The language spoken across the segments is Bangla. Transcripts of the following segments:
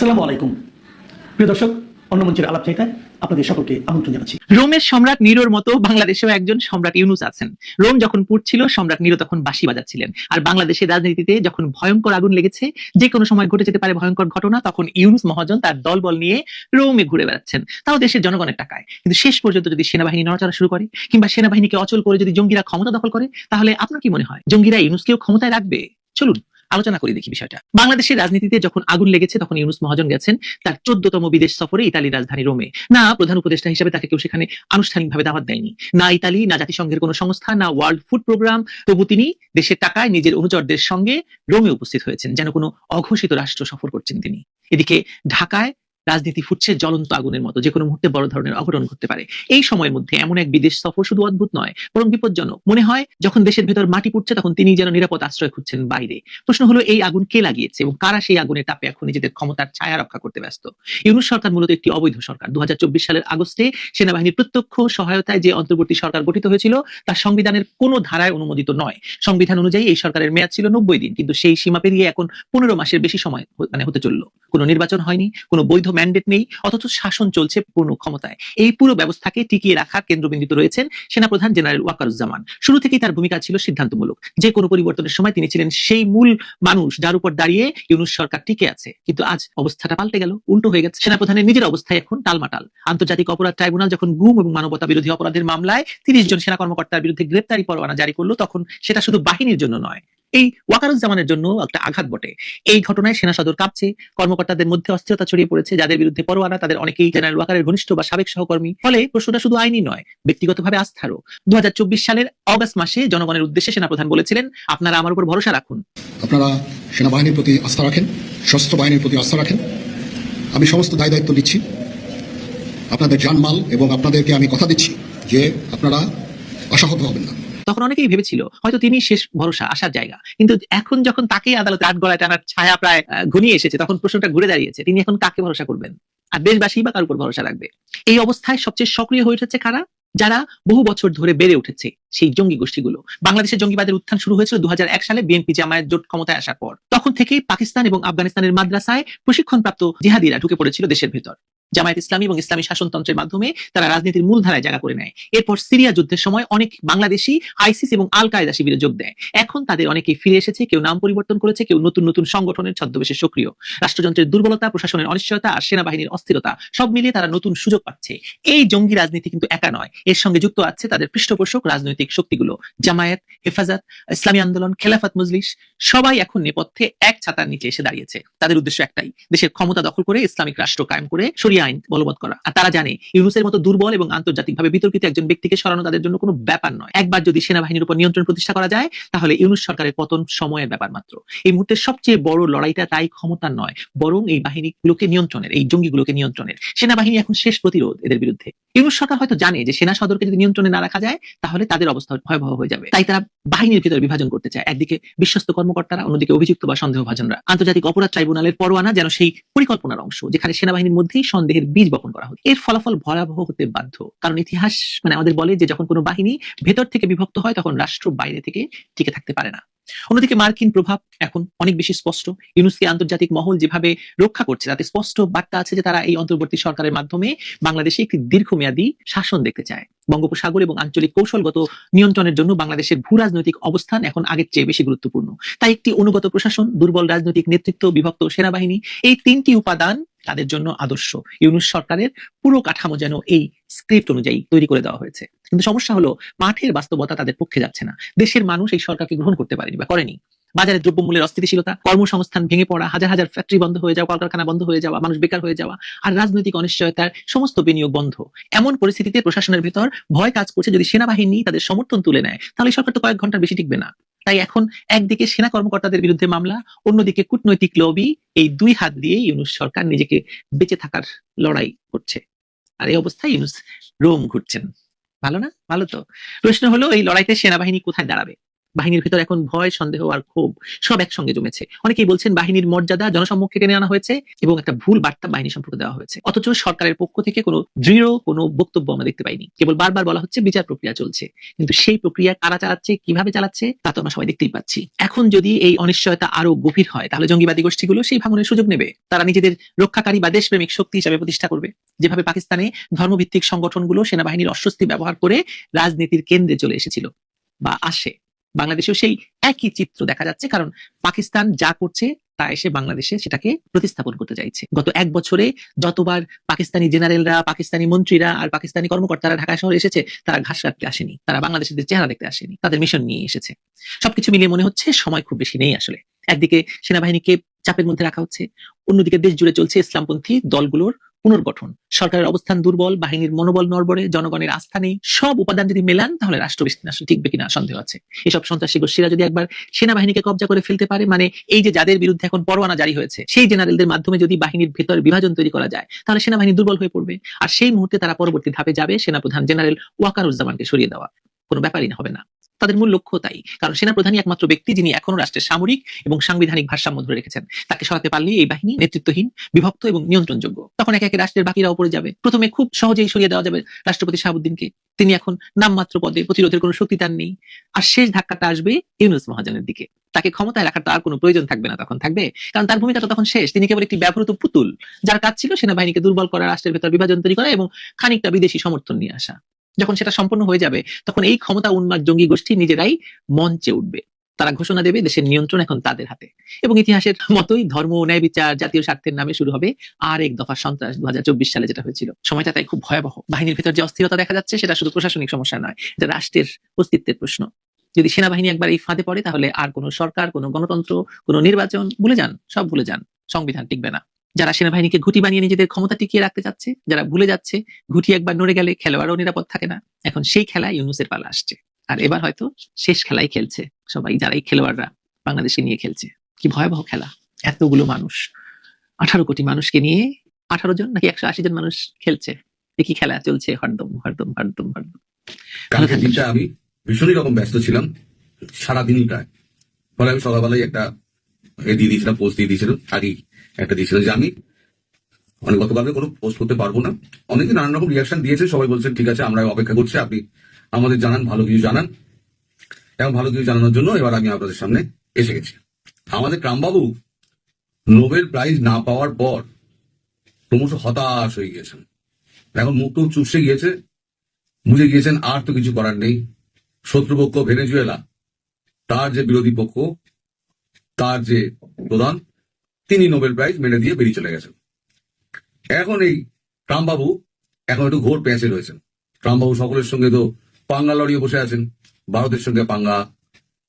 আসসালামু আলাইকুম। প্রিয় দর্শক, অন্য মঞ্চের আলাপ চাইতায় আপনাদের সকলকে আমন্ত্রণ জানাচ্ছি। রোমের সম্রাট নিরোর মতো বাংলাদেশেও একজন সম্রাট ইউনুস আছেন। রোম যখন পুড়ছিল সম্রাট নিরো তখন বাজাচ্ছিলেন। আর বাংলাদেশের রাজনীতিতে যখন ভয়ঙ্কর আগুন লেগেছে, যে কোনো সময় ঘটে যেতে পারে ভয়ঙ্কর ঘটনা, তখন ইউনুস মহাজন তার দলবল নিয়ে রোমে ঘুরে বেড়াচ্ছেন। তাও দেশের জনগণের টাকায়। কিন্তু শেষ পর্যন্ত যদি সেনাবাহিনী নড়াচড়া শুরু করে, কিংবা সেনাবাহিনীকে অচল করে যদি জঙ্গিরা ক্ষমতা দখল করে, তাহলে আপনার কি মনে হয়? জঙ্গিরা ইউনুসকেও ক্ষমতায় রাখবে? চলুন আলোচনা করি দেখি বিষয়টা। বাংলাদেশের রাজনীতিতে যখন আগুন লেগেছে, তখন ইউনুস মহাজন গেছেন তার চোদ্দতম বিদেশ সফরে ইতালির রাজধানী রোমে। না প্রধান উপদেষ্টা হিসেবে তাকে কেউ সেখানে আনুষ্ঠানিকভাবে দাওয়াত দেয়নি। না ইতালি, না জাতিসংঘের কোনো সংস্থা, না ওয়ার্ল্ড ফুড প্রোগ্রাম। তবু তিনি দেশের টাকায় নিজের অনুচরদের সঙ্গে রোমে উপস্থিত হয়েছেন, যেন কোনো অঘোষিত রাষ্ট্র সফর করছেন তিনি। এদিকে ঢাকায় রাজনীতি ফুটছে জ্বলন্ত আগুনের মতো যে কোনো মুহূর্তে বড় ধরনের অঘটন ঘটতে পারে। এই সময়ের মধ্যে এমন এক বিদেশ সফর শুধু অদ্ভুত নয়, বরং বিপজ্জনক। মনে হয়, যখন দেশের ভেতর মাটি পুড়ছে, তখন তিনি যেন নিরাপদ আশ্রয় খুঁজছেন বাইরে। প্রশ্ন হলো, এই আগুন কে লাগিয়েছে এবং কারা সেই আগুনের তাপে এখন নিজেদের ক্ষমতার ছায়া রক্ষা করতে ব্যস্ত? ইউনুস সরকার মূলত একটি অবৈধ সরকার। দু হাজার চব্বিশ সালের আগস্টে সেনাবাহিনীর প্রত্যক্ষ সহায়তায় যে অন্তর্বর্তী সরকার গঠিত হয়েছিল তার সংবিধানের কোনো ধারায় অনুমোদিত নয়। সংবিধান অনুযায়ী এই সরকারের মেয়াদ ছিল নব্বই দিন, কিন্তু সেই সীমা পেরিয়ে এখন পনেরো মাসের বেশি সময় মানে হতে চলল। কোনো নির্বাচন হয়নি, কোনো বৈধ ম্যান্ডেট নেই, অথচ শাসন চলছে পূর্ণ ক্ষমতায়। এই পুরো ব্যবস্থাকে টিকিয়ে রাখার কেন্দ্রবিন্দুতে রয়েছেন সেনাপ্রধান জেনারেল ওয়াকারুজ্জামান। শুরু থেকেই তার ভূমিকা ছিল সিদ্ধান্তমূলক। যে কোনো পরিবর্তনের সময় তিনি ছিলেন সেই মূল মানুষ যার উপর দাঁড়িয়ে ইউনুস সরকার টিকে আছে। কিন্তু আজ অবস্থাটা পাল্টে গেল, উল্টো হয়ে গেছে। সেনাপ্রধানের নিজের অবস্থায় এখন টালমাটাল। আন্তর্জাতিক অপরাধ ট্রাইব্যুনাল যখন গুম এবং মানবতা বিরোধী অপরাধের মামলায় তিরিশ জন সেনা কর্মকর্তার বিরুদ্ধে গ্রেপ্তারি পরোয়ানা জারি করল, তখন সেটা শুধু বাহিনীর জন্য নয় এই ওয়াকারুজ্জামানের জন্য একটা আঘাত বটে। এই ঘটনায় সেনা সদর কাঁপছে, কর্মকর্তাদের মধ্যে অস্থিরতা ছড়িয়ে পড়েছে, যাদের বিরুদ্ধে পরোয়ানা তাদের অনেকেই জেনারেল ওয়াকারের ঘনিষ্ঠ বা সাবেক সহকর্মী। ফলে প্রশ্নটা শুধু আইনি নয়, ব্যক্তিগতভাবে আস্থারও। দু সালের অগস্ট মাসে জনগণের উদ্দেশ্যে সেনাপ্রধান বলেছিলেন, আপনারা আমার উপর ভরসা রাখুন। আপনারা সেনাবাহিনীর প্রতি আস্থা রাখেন, সশস্ত্র বাহিনীর প্রতি আস্থা রাখেন। আমি সমস্ত দায় দায়িত্ব নিচ্ছি। আপনাদের জানমাল এবং আপনাদেরকে আমি কথা দিচ্ছি যে আপনারা আশাহত হবেন না। তখন অনেকেই ভেবেছিল, হয়তো তিনি শেষ ভরসা, আসার জায়গা। কিন্তু এখন যখন তাকেই আদালতে আট গলায় টানার ছায়া প্রায় ঘনিয়ে এসেছে, তখন প্রশ্নটা ঘুরে দাঁড়িয়েছে, তিনি এখন কাকে ভরসা করবেন? আর দেশবাসী বা কার উপর ভরসা রাখবে? এই অবস্থায় সবচেয়ে সক্রিয় হয়ে উঠেছে কারা? যারা বহু বছর ধরে বেড়ে উঠেছে সেই জঙ্গি গোষ্ঠীগুলো। বাংলাদেশের জঙ্গিবাদের উত্থান শুরু হয়েছিল দু হাজার এক সালে বিএনপি জামায়াত জোট ক্ষমতায় আসার পর। তখন থেকেই পাকিস্তান এবং আফগানিস্তানের মাদ্রাসায় প্রশিক্ষণপ্রাপ্ত জিহাদিরা ঢুকে পড়েছিল দেশের ভেতর। জামায়াত ইসলামী এবং ইসলামী শাসনতন্ত্রের মাধ্যমে তারা রাজনীতির মূল ধারায় জায়গা করে নেয়। এরপর সিরিয়া যুদ্ধের সময় অনেক বাংলাদেশি আইসিস এবং আল কায়দা শিবিরে যোগ দেয়। এখন তাদের অনেকেই ফিরে এসেছে, কেউ নাম পরিবর্তন করেছে, কেউ নতুন নতুন সংগঠনের ছদ্মবেশে সক্রিয়। রাষ্ট্রযন্ত্রের দুর্বলতা, প্রশাসনের অনিশ্চয়তা আর সেনাবাহিনীর অস্থিরতা সব মিলিয়ে তারা নতুন সুযোগ পাচ্ছে। এই জঙ্গি রাজনীতি কিন্তু একা নয়। এর সঙ্গে যুক্ত আছে তাদের পৃষ্ঠপোষক রাজনৈতিক শক্তিগুলো। জামায়াত, হেফাজত, ইসলামী আন্দোলন, খেলাফত মজলিস সবাই এখন নেপথ্যে এক ছাতার নিচে এসে দাঁড়িয়েছে। তাদের উদ্দেশ্য একটাই, দেশের ক্ষমতা দখল করে ইসলামিক রাষ্ট্র কায়েম করে সরিয়া আইন বলবৎ করা। আর তারা জানে, ইউনুসের মতো দুর্বল এবং আন্তর্জাতিকভাবে বিতর্কিত একজন ব্যক্তিকে সরানো তাদের জন্য কোনো ব্যাপার নয়। একবার যদি সেনাবাহিনীর উপর নিয়ন্ত্রণ প্রতিষ্ঠা করা যায়, তাহলে ইউনুস সরকারের পতন সময়ের ব্যাপার মাত্র। এই মুহূর্তে সবচেয়ে বড় লড়াইটা তাই ক্ষমতার নয়, বরং এই বাহিনীগুলোকে নিয়ন্ত্রণের, এই জঙ্গিগুলোকে নিয়ন্ত্রণের। সেনাবাহিনী এখন শেষ প্রতিরোধ এদের বিরুদ্ধে। ইউনুস সরকার হয়তো জানে যে সেনা সদরকে যদি নিয়ন্ত্রণে না রাখা যায়, তাহলে তাদের অবস্থা ভয়াবহ হয়ে যাবে। তাই তারা বাহিনীর ভিতরে বিভাজন করতে চায়। একদিকে বিশ্বস্ত কর্মকর্তারা, অন্যদিকে অভিযুক্ত বা সন্দেহভাজনরা। আন্তর্জাতিক অপরাধ ট্রাইব্যুনালের পরোয়ানা যেন সেই পরিকল্পনার অংশ, যেখানে সেনাবাহিনীর মধ্যেই সন্দেহের বীজ বপন করা হতো এর ফলাফল ভয়াবহ হতে বাধ্য। কারণ ইতিহাস মানে আমাদের বলে যে, যখন কোনো বাহিনী ভেতর থেকে বিভক্ত হয়, তখন রাষ্ট্র বাইরে থেকে টিকে থাকতে পারে না। অন্যদিকে মার্কিন প্রভাব এখন অনেক বেশি স্পষ্ট। ইউনুসকে আন্তর্জাতিক মহল যেভাবে রক্ষা করছে, তাতে স্পষ্ট বার্তা আছে যে তারা এই অন্তর্বর্তী সরকারের মাধ্যমে বাংলাদেশে একটি দীর্ঘমেয়াদী শাসন দেখতে চায়। বঙ্গোপসাগর এবং আঞ্চলিক কৌশলগত নিয়ন্ত্রণের জন্য বাংলাদেশের ভূ রাজনৈতিক অবস্থান এখন আগের চেয়ে বেশি গুরুত্বপূর্ণ। তাই একটি অনুগত প্রশাসন, দুর্বল রাজনৈতিক নেতৃত্ব, বিভক্ত সেনাবাহিনী, এই তিনটি উপাদান তাদের জন্য আদর্শ। ইউনুস সরকারের পুরো কাঠামো যেন এই স্ক্রিপ্ট অনুযায়ী তৈরি করে দেওয়া হয়েছে। কিন্তু সমস্যা হলো, মাঠের বাস্তবতা তাদের পক্ষে যাচ্ছে না। দেশের মানুষ এই সরকারকে গ্রহণ করতে পারেনি বা করেনি। বাজারে দ্রব্যমূল্যের অস্থিতিশীলতা, কর্মসংস্থান ভেঙে পড়া, হাজার হাজার ফ্যাক্টরি বন্ধ হয়ে যাওয়া, কলকারখানা বন্ধ হয়ে যাওয়া, মানুষ বেকার হয়ে যাওয়া আর রাজনৈতিক অনিশ্চয়তার সমস্ত বিনিয়োগ বন্ধ। এমন পরিস্থিতিতে প্রশাসনের ভেতর ভয় কাজ করছে যদি সেনাবাহিনী তাদের সমর্থন তুলে নেয়, তাহলে সরকার তো কয়েক ঘণ্টার বেশি টিকবে না। তাই এখন একদিকে সেনা কর্মকর্তাদের বিরুদ্ধে মামলা, অন্যদিকে কূটনৈতিক লবি এই দুই হাত দিয়ে ইউনুস সরকার নিজেকে বেঁচে থাকার লড়াই করছে। আর এই অবস্থায় ইউনুস রোম ঘুরছেন। ভালো না? ভালো তো। প্রশ্ন হলো এই লড়াইতে সেনাবাহিনী কোথায় দাঁড়াবে? বাহিনীর ভেতর এখন ভয়, সন্দেহ আর ক্ষোভ সব একসঙ্গে জমেছে। অনেকেই বলছেন বাহিনীর মর্যাদা জনসম্মুখে টেনে আনা হয়েছে এবং একটা ভুল বার্তা বাহিনী সম্পর্কে দেওয়া হয়েছে। অথচ সরকারের পক্ষ থেকে কোনো দৃঢ় কোনো বক্তব্য আমরা দেখতে পাইনি। কেবল বারবার বলা হচ্ছে বিচার প্রক্রিয়া চলছে। কিন্তু সেই প্রক্রিয়া কারা চালাচ্ছে, কীভাবে চালাচ্ছে, তা তো আমরা সবাই দেখতেই পাচ্ছি। এখন যদি এই অনিশ্চয়তা আরও গভীর হয়, তাহলে জঙ্গিবাদী গোষ্ঠীগুলো সেই ভাঙনের সুযোগ নেবে। তারা নিজেদের রক্ষাকারী বা দেশপ্রেমিক শক্তি হিসাবে প্রতিষ্ঠা করবে। যেভাবে পাকিস্তানে ধর্মভিত্তিক সংগঠনগুলো সেনাবাহিনীর অস্বস্তি ব্যবহার করে রাজনীতির কেন্দ্রে চলে এসেছিল বা আসে। বাংলাদেশেও সেই একই চিত্র দেখা যাচ্ছে, কারণ পাকিস্তান যা করছে তা এসে বাংলাদেশে সেটাকে প্রতিস্থাপন করতে চাইছে। গত এক বছরে যতবার পাকিস্তানি জেনারেলরা, পাকিস্তানি মন্ত্রীরা আর পাকিস্তানি কর্মকর্তারা ঢাকা শহরে এসেছে, তারা ঘাস কাটতে আসেনি, তারা বাংলাদেশের চেহারা দেখতে আসেনি, তাদের মিশন নিয়ে এসেছে। সবকিছু মিলিয়ে মনে হচ্ছে সময় খুব বেশি নেই আসলে। একদিকে সেনাবাহিনীকে চাপের মধ্যে রাখা হচ্ছে, অন্যদিকে দেশ জুড়ে চলছে ইসলামপন্থী দলগুলোর পুনর্গঠন। সরকারের অবস্থান দুর্বল, বাহিনীর মনোবল নড়বড়ে, জনগণের আস্থা নেই, সব উপাদান যদি মেলান, তাহলে রাষ্ট্র বেশি দিন আসলে টিকবে কিনা সন্দেহ আছে। এসব সন্ত্রাসী গোষ্ঠীরা যদি একবার সেনাবাহিনীকে কবজা করে ফেলতে পারে মানে এই যে যাদের বিরুদ্ধে এখন পরোয়ানা জারি হয়েছে, সেই জেনারেলদের মাধ্যমে যদি বাহিনীর ভেতর বিভাজন তৈরি করা যায়, তাহলে সেনাবাহিনী দুর্বল হয়ে পড়বে। আর সেই মুহূর্তে তারা পরবর্তী ধাপে যাবে সেনাপ্রধান জেনারেল ওয়াকার ওয়াকারুজ্জামানকে সরিয়ে দেওয়া। কোনো ব্যাপারই না, হবে না। তাদের মূল লক্ষ্য তাই। কারণ সেনাপ্রধানই একমাত্র ব্যক্তি যিনি এখনও রাষ্ট্রের সামরিক এবং সাংবিধানিক ভারসাম্য ধরে রেখেছেন। তাকে সরাতে পারলেই এই বাহিনী নেতৃত্বহীন, বিভক্ত এবং নিয়ন্ত্রণযোগ্য। তখন একে একে রাষ্ট্রের বাকিরা উপরে যাবে। প্রথমে খুব সহজেই সরিয়ে দেওয়া যাবে রাষ্ট্রপতি শাহাবুদ্দিনকে। তিনি এখন নামমাত্র পদে, প্রতিরোধের কোনো শক্তি তার নেই। আর শেষ ধাক্কাটা আসবে ইউনুস মহাজনের দিকে। তাকে ক্ষমতায় রাখার তার কোনো প্রয়োজন থাকবে না তখন, থাকবে? কারণ তার ভূমিকাটা তখন শেষ। তিনি কেবল একটি ব্যবহৃত পুতুল, যার কাজ ছিল সেনাবাহিনীকে দুর্বল করা, রাষ্ট্রের ভেতর বিভাজন তৈরি করা এবং খানিকটা বিদেশি সমর্থন নিয়ে আসা। যখন সেটা সম্পন্ন হয়ে যাবে, তখন এই ক্ষমতা উন্মাদ জঙ্গি গোষ্ঠী নিজেরাই মঞ্চে উঠবে। তারা ঘোষণা দেবে দেশের নিয়ন্ত্রণ এখন তাদের হাতে। এবং ইতিহাসের মতোই ধর্ম, ন্যায় বিচার, জাতীয় স্বার্থের নামে শুরু হবে আর এক দফা সন্ত্রাস দু হাজার চব্বিশ সালে যেটা হয়েছিল। সময়টা তাই খুব ভয়াবহ। বাহিনীর ভেতর যে অস্থিরতা দেখা যাচ্ছে সেটা শুধু প্রশাসনিক সমস্যা নয়, এটা রাষ্ট্রের অস্তিত্বের প্রশ্ন। যদি সেনাবাহিনী একবার এই ফাঁদে পড়ে, তাহলে আর কোনো সরকার, কোনো গণতন্ত্র, কোনো নির্বাচন, ভুলে যান, সব ভুলে যান, সংবিধান টিকবে না। যারা সেনাবাহিনীকে ঘুটি বানিয়ে নিজেদের ক্ষমতা টিকিয়ে রাখতে চাচ্ছে যারা ভুলে যাচ্ছে ঘুটি একবার নড়ে গেলে খেলোয়াড়ও নিরাপদ থাকে না। এখন সেই খেলায় ইউনুসের পালা আসছে। আর এবার হয়তো শেষ খেলাই খেলছে সবাই যারা এই খেলোয়াড়রা বাংলাদেশকে নিয়ে খেলছে। কি ভয়াবহ খেলা। এতগুলো মানুষ। আঠারো কোটি মানুষকে নিয়ে আঠারো জন নাকি একশো আশি জন মানুষ খেলছে। একই খেলা চলছে? হরদম হরদম হরদম হরদম। কালকে দিনটা আমি ভীষণই রকম ব্যস্ত ছিলাম। সারা দিনটায় ফলে আমি সকালবেলায় একটা দিয়ে দিয়েছিলাম পোস্ট দিয়ে দিয়েছিলাম আগেই একটা দিয়েছিল যে আমি মানে গতকালকে কোনো পোস্ট করতে পারব না। অনেকে নানান রকম রিয়াকশন দিয়েছে, সবাই বলছেন, ঠিক আছে, আমরা অপেক্ষা করছি, আপনি আমাদের জানান, ভালো কিছু জানান। এবং ভালো কিছু জানানোর জন্য এবার আমি আপনাদের সামনে এসে গেছি। আমাদের ট্রামবাবু নোবেল প্রাইজ না পাওয়ার পর ক্রমশ হতাশ হয়ে গিয়েছেন। এখন মুখ টুক চুপসে গিয়েছে, বুঝে গিয়েছেন, আর তো কিছু করার নেই। শত্রুপক্ষ ভেনেজুয়েলা, তার যে বিরোধী পক্ষ, তার যে প্রধান তিনি নোবেল প্রাইজ মেনে দিয়ে বেরিয়ে চলে গেছেন। এখন এই ট্রাম্প বাবু এখন একটু ঘোর পেঁচে রয়েছেন। ট্রাম্প বাবু সকলের সঙ্গে তো পাঙ্গা লড়িয়ে বসে আছেন। ভারতের সঙ্গে পাঙ্গা,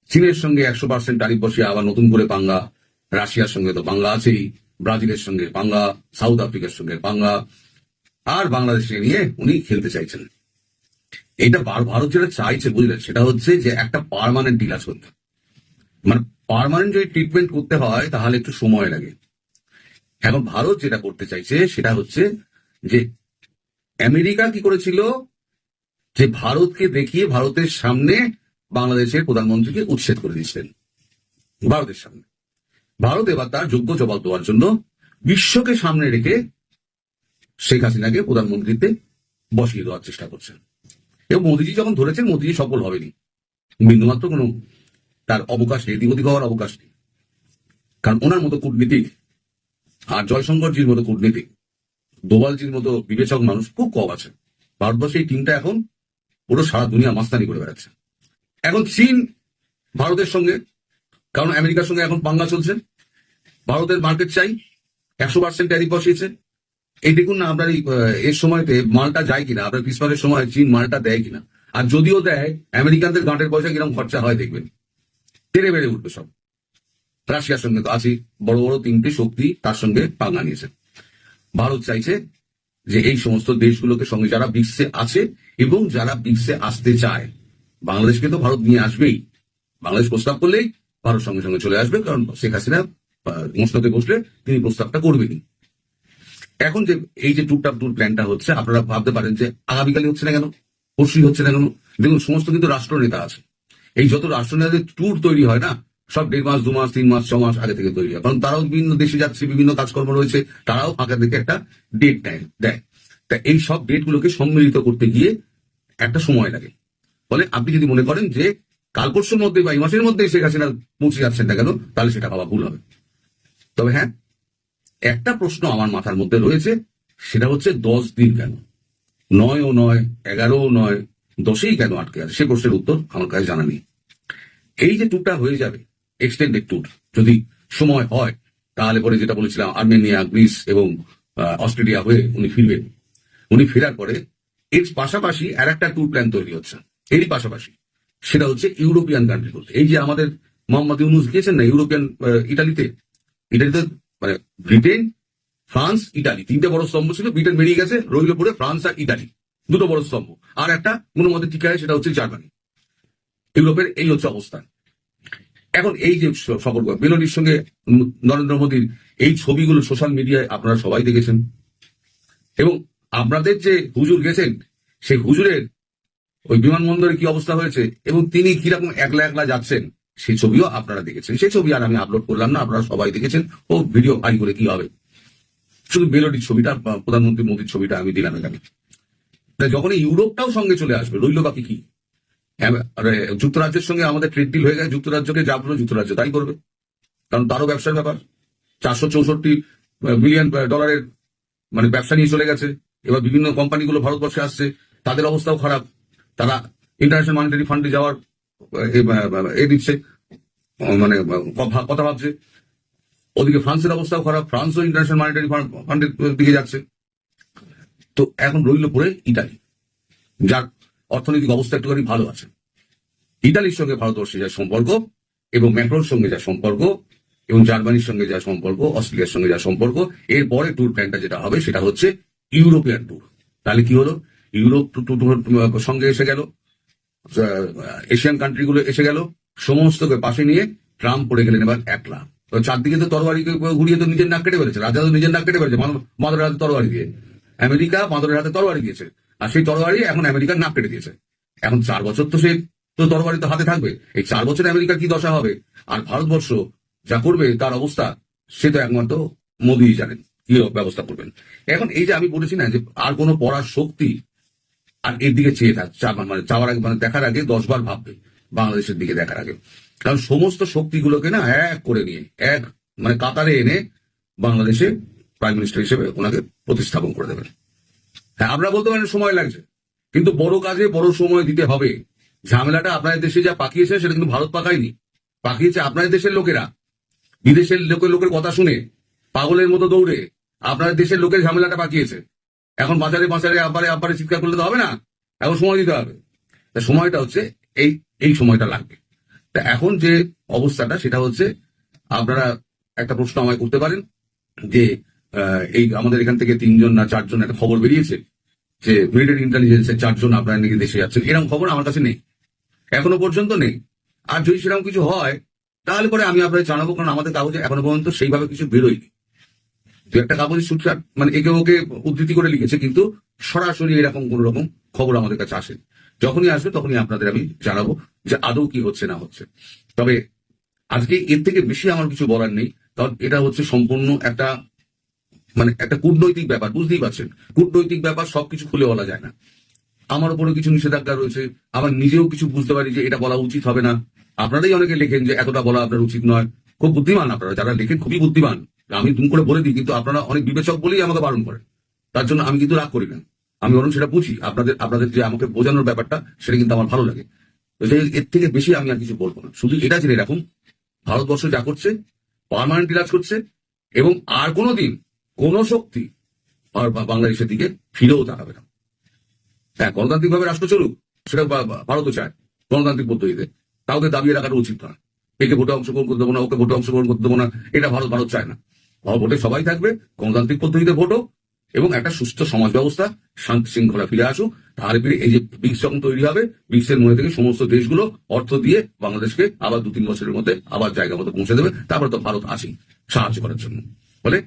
চীনের সঙ্গে একশো পার্সেন্ট তারিফ বসিয়ে আবার নতুন করে পাঙ্গা, রাশিয়ার সঙ্গে তো পাঙ্গা আছেই, ব্রাজিলের সঙ্গে পাঙ্গা, সাউথ আফ্রিকার সঙ্গে পাঙ্গা আর বাংলাদেশকে নিয়ে উনি খেলতে চাইছেন। এটা ভারত যেটা চাইছে, বুঝলেন? সেটা হচ্ছে যে একটা পার্মানেন্ট ডিল আছে ওদের। মানে পার্মানেন্ট যদি ট্রিটমেন্ট করতে হয়, তাহলে একটু সময় লাগে। এখন ভারত যেটা করতে চাইছে, সেটা হচ্ছে যে আমেরিকা কি করেছিল? যে ভারতকে দেখিয়ে ভারতের সামনে বাংলাদেশের প্রধানমন্ত্রীকে উচ্ছেদ করে দিয়েছিলেন। ভারতের সামনে। ভারত এবার তার যোগ্য জবাব দেওয়ার জন্য বিশ্বকে সামনে রেখে শেখ হাসিনাকে প্রধানমন্ত্রীতে বসিয়ে দেওয়ার চেষ্টা করছেন এবং মোদীজি যখন ধরেছেন, মোদীজি সফল হবেনি। বিন্দুমাত্র কোনো তার অবকাশ নেই দিগদিক হওয়ার অবকাশ নেই। কারণ ওনার মতো কূটনীতিক আর জয়শঙ্করজির মতো কূটনীতিক, দোবালজির মতো বিবেচক মানুষ খুব কম আছে ভারতবর্ষে এই টিমটা এখন পুরো সারা দুনিয়া মাস্তানি করে বেড়াচ্ছে। এখন চীন ভারতের সঙ্গে, কারণ আমেরিকার সঙ্গে এখন পাঙ্গা চলছে। ভারতের মার্কেট চাই, একশো পার্সেন্ট ট্যারিফ বসিয়েছে। এই দেখুন না আপনার এর সময়তে মালটা যায় কিনা, আপনার ক্রিসমাসের সময় চীন মালটা দেয় কিনা। আর যদিও দেয়, আমেরিকানদের গাঁটের পয়সা কীরকম খরচা হয় দেখবেন। তেড়ে বেড়ে উঠবে সব। রাশিয়ার সঙ্গে আছি, বড় বড় তিনটে শক্তি তার সঙ্গে পাঙ্গা নিয়েছে। ভারত চাইছে যে এই সমস্ত দেশগুলোকে সঙ্গে যারা ব্রিক্সে আছে এবং যারা ব্রিক্সে আসতে চায়, বাংলাদেশকে তো ভারত নিয়ে আসবেই। বাংলাদেশ প্রস্তাব করলেই ভারত সঙ্গে সঙ্গে চলে আসবে, কারণ শেখ হাসিনা মসনদে বসলে তিনি প্রস্তাবটা করবেনই। এখন যে এই যে ট্যুর টুর প্ল্যানটা হচ্ছে, আপনারা ভাবতে পারেন যে আগামীকালই হচ্ছে না কেন? পরশুই হচ্ছে না কেন? দেখুন, সমস্ত কিন্তু রাষ্ট্রনেতা আছে। এই যত রাষ্ট্রনায়কদের ট্যুর তৈরি হয় না, সব দেড় মাস, দু মাস, তিন মাস, ছ মাস আগে থেকে তৈরি হয়। কারণ তারাও বিভিন্ন দেশে যাচ্ছে, বিভিন্ন কাজকর্ম রয়েছে, তারাও ফাঁকা থেকে একটা ডেট দেয় দেয়। তা এই সব ডেট গুলোকে সম্মিলিত করতে গিয়ে একটা সময় লাগে। ফলে আপনি যদি মনে করেন যে কাল পরশুর মধ্যে বা এই মাসের মধ্যে শেখ হাসিনা পৌঁছে যাচ্ছেন না কেন, তাহলে সেটা ভাবা ভুল হবে। তবে হ্যাঁ একটা প্রশ্ন আমার মাথার মধ্যে রয়েছে, সেটা হচ্ছে দশ দিন কেন? নয় ও নয়, এগারো নয় দশেই কেন আটকে আছে? সে প্রশ্নের উত্তর আমার কাছে জানা নেই। এই যে ট্যুরটা হয়ে যাবে এক্সটেন্ডেড ট্যুর যদি সময় হয়, তাহলে পরে যেটা বলেছিলাম, আর্মেনিয়া, গ্রিস এবং অস্ট্রেলিয়া হয়ে উনি ফিরবেন। উনি ফেরার পরে এর পাশাপাশি আর একটা ট্যুর প্ল্যান তৈরি হচ্ছে। এরই পাশাপাশি। সেটা হচ্ছে ইউরোপিয়ান কান্ট্রি কান্ট্রিগুলো এই যে আমাদের মোহাম্মদ ইউনুস গিয়েছেন না, ইউরোপিয়ান ইটালিতে? ইটালিতে মানে ব্রিটেন, ফ্রান্স, ইটালি। তিনটে বড় স্তম্ভ ছিল, ব্রিটেন বেরিয়ে গেছে, রইল পরে ফ্রান্স আর ইটালি। দুটো বড় স্তম্ভ। আর একটা কোনো মতে টিকায় সেটা হচ্ছে জার্মানি। ইউরোপের এই হচ্ছে অবস্থান। এখন এই যে সম্পর্ক মেলোডির সঙ্গে নরেন্দ্র মোদীর এই ছবিগুলো সোশ্যাল মিডিয়ায় আপনারা সবাই দেখেছেন। এবং আপনাদের যে হুজুর গেছেন, সেই হুজুরের ওই বিমানবন্দরে কি অবস্থা হয়েছে এবং তিনি কীরকম একলা একলা যাচ্ছেন, সেই ছবিও আপনারা দেখেছেন। সেই ছবি আর আমি আপলোড করলাম না, আপনারা সবাই দেখেছেন। ও ভিডিও ভাই করে কি হবে? শুধু মেলোডির ছবিটা প্রধানমন্ত্রী মোদীর ছবিটা আমি দিলাম এখানে। যখন ইউরোপটাও সঙ্গে চলে আসবে রইল বাকি কি? যুক্তরাজ্যের সঙ্গে আমাদের ট্রেড ডিল হয়ে গেছে যুক্তরাজ্যকে যা বলবে যুক্তরাজ্য তাই করবে। কারণ তারও ব্যবসার ব্যাপার। চারশো চৌষট্টি বিলিয়ন ডলারের মানে ব্যবসা নিয়ে চলে গেছে। এবার বিভিন্ন কোম্পানিগুলো ভারতবর্ষে আসছে তাদের অবস্থাও খারাপ। তারা ইন্টারন্যাশনাল মনিটারি ফান্ডে যাওয়ার এ, দিচ্ছে মানে কথা ভাবছে। ওদিকে ফ্রান্সের অবস্থাও খারাপ ফ্রান্সও ইন্টারন্যাশনাল মনিটারি ফান্ডের দিকে যাচ্ছে। তো এখন রইল পরে ইটালি। যার অর্থনৈতিক অবস্থা একটুখানি ভালো আছে। ইটালির সঙ্গে ভারতবর্ষের যা সম্পর্ক এবং ম্যাক্রোর সঙ্গে যা সম্পর্ক এবং জার্মানির সঙ্গে যা সম্পর্ক অস্ট্রেলিয়ার সঙ্গে যা সম্পর্ক এরপরে ট্যুর প্ল্যানটা যেটা হবে সেটা হচ্ছে ইউরোপিয়ান ট্যুর তাহলে কি হলো? ইউরোপ সঙ্গে এসে গেল এশিয়ান কান্ট্রিগুলো এসে গেল, সমস্তকে পাশে নিয়ে ট্রাম্প পড়ে গেলেন এবার একলা। চারদিকে তো তরবারি ঘুরিয়ে তো নিজের নাক কেটে ফেলেছে, রাজা তো নিজের নাক কেটে মাদরের হাতে তরবারি দিয়ে। আমেরিকা বাঁদরের হাতে তরবারি দিয়েছে। আর সেই তরবারি এখন আমেরিকার নাক কেটে দিয়েছে। এখন চার বছর তো সে তো তরবারি তো হাতে থাকবে। এই চার বছরে আমেরিকার কি দশা হবে? আর ভারতবর্ষ যা করবে, তার অবস্থা, সে তো একমাত্র মোদী জানেন। কি ব্যবস্থা করবেন? এখন এই যে আমি বলেছি না যে আর কোনো পড়ার শক্তি আর এর দিকে চেয়ে থাক মানে চাওয়ার আগে মানে দেখার আগে দশবার ভাববে বাংলাদেশের দিকে দেখার আগে। কারণ সমস্ত শক্তিগুলোকে না এক করে নিয়ে এক মানে কাতারে এনে বাংলাদেশে প্রাইম মিনিস্টার হিসেবে ওনাকে প্রতিস্থাপন করে দেবেন। হ্যাঁ আমরা বলতে পারেন সময় লাগছে। কিন্তু বড় কাজে বড় সময় দিতে হবে। ঝামেলাটা আপনাদের দেশে যা পাকিয়েছে সেটা কিন্তু ভারত পাকায়নি। পাকিয়েছে আপনাদের দেশের লোকেরা। বিদেশের লোকের লোকের কথা শুনে, পাগলের মতো দৌড়ে আপনার দেশের লোকের ঝামেলাটা পাকিয়েছে। এখন বাজারে বাজারে আবারে আবারে চিৎকার করলে তো হবে না। এখন সময় দিতে হবে। তা সময়টা হচ্ছে এই এই সময়টা লাগবে। তা এখন যে অবস্থাটা সেটা হচ্ছে আপনারা একটা প্রশ্ন আমায় করতে পারেন যে এই আমাদের এখান থেকে তিনজন না চারজন একটা খবর বেরিয়েছে যে মিলিটারি ইন্টেলিজেন্সের চারজন আপনারা নাকি দেশে যাচ্ছেন। এরকম খবর আমার কাছে নেই। এখনও পর্যন্ত নেই। আর যদি সেরকম কিছু হয়, তাহলে পরে আমি আপনাদের জানাব, কারণ আমাদের কাগজে এখনও পর্যন্ত সেইভাবে কিছু বেরোয়নি। দু একটা কাগজের সূত্র মানে একে ওকে উদ্ধৃতি করে লিখেছে, কিন্তু সরাসরি এরকম কোন রকম খবর আমাদের কাছে আসেনি। যখনই আসবে, তখনই আপনাদের আমি জানাব যে আদৌ কি হচ্ছে না হচ্ছে। তবে আজকে এর থেকে বেশি আমার কিছু বলার নেই, কারণ এটা হচ্ছে সম্পূর্ণ একটা মানে একটা কূটনৈতিক ব্যাপার, বুঝতেই পারছেন? কূটনৈতিক ব্যাপার সবকিছু খুলে বলা যায় না। আমার উপরে কিছু নিষেধাজ্ঞা রয়েছে। আমার নিজেও কিছু বুঝতে পারি যে এটা বলা উচিত হবে না। আপনারাই অনেকে লেখেন যে এতটা বলা আপনার উচিত নয়। খুব বুদ্ধিমান আপনারা। যারা লেখেন খুবই বুদ্ধিমান। আমি দুম করে বলে দিই, কিন্তু আপনারা অনেক বিবেচক বলেই আমাকে বারণ করেন। তার জন্য আমি কিন্তু রাগ করি না। আমি বরং সেটা বুঝি। আপনাদের আপনাদের যে আমাকে বোঝানোর ব্যাপারটা, সেটা কিন্তু আমার ভালো লাগে। এর থেকে বেশি আমি আর কিছু বলব না। শুধু এটা জেনে রাখুন, ভারতবর্ষ যা করছে, পারমানেন্ট রাজ করছে, এবং আর কোনো দিন কোন শক্তি আর বাংলাদেশের দিকে ফিরেও তাকাবে না। হ্যাঁ গণতান্ত্রিক ভাবে রাষ্ট্র চলুক, সেটা ভারতও চায়, গণতান্ত্রিক পদ্ধতিতে। কাউকে দাবিয়ে রাখাটা উচিত নয়। একে ভোটে অংশগ্রহণ করতে দেবো না, ওকে ভোটে অংশগ্রহণ করতে দেবো না, এটা ভারত ভারত চায় না। ভোটে সবাই থাকবে, গণতান্ত্রিক পদ্ধতিতে ভোট হোক এবং একটা সুস্থ সমাজ ব্যবস্থা, শান্তি শৃঙ্খলা ফিরে আসুক, তাহলে ফিরে এই যে ব্রিক্স যখন তৈরি হবে ব্রিক্সের মধ্যে থেকে সমস্ত দেশগুলো অর্থ দিয়ে বাংলাদেশকে আবার দু তিন বছরের মধ্যে আবার জায়গা মতো পৌঁছে দেবে, তারপরে তো ভারত আছেই, সাহায্য করার জন্য। বলে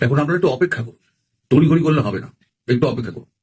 এখন আমরা একটু অপেক্ষা করুন তড়িঘড়ি করলে হবে না। একটু অপেক্ষা করুন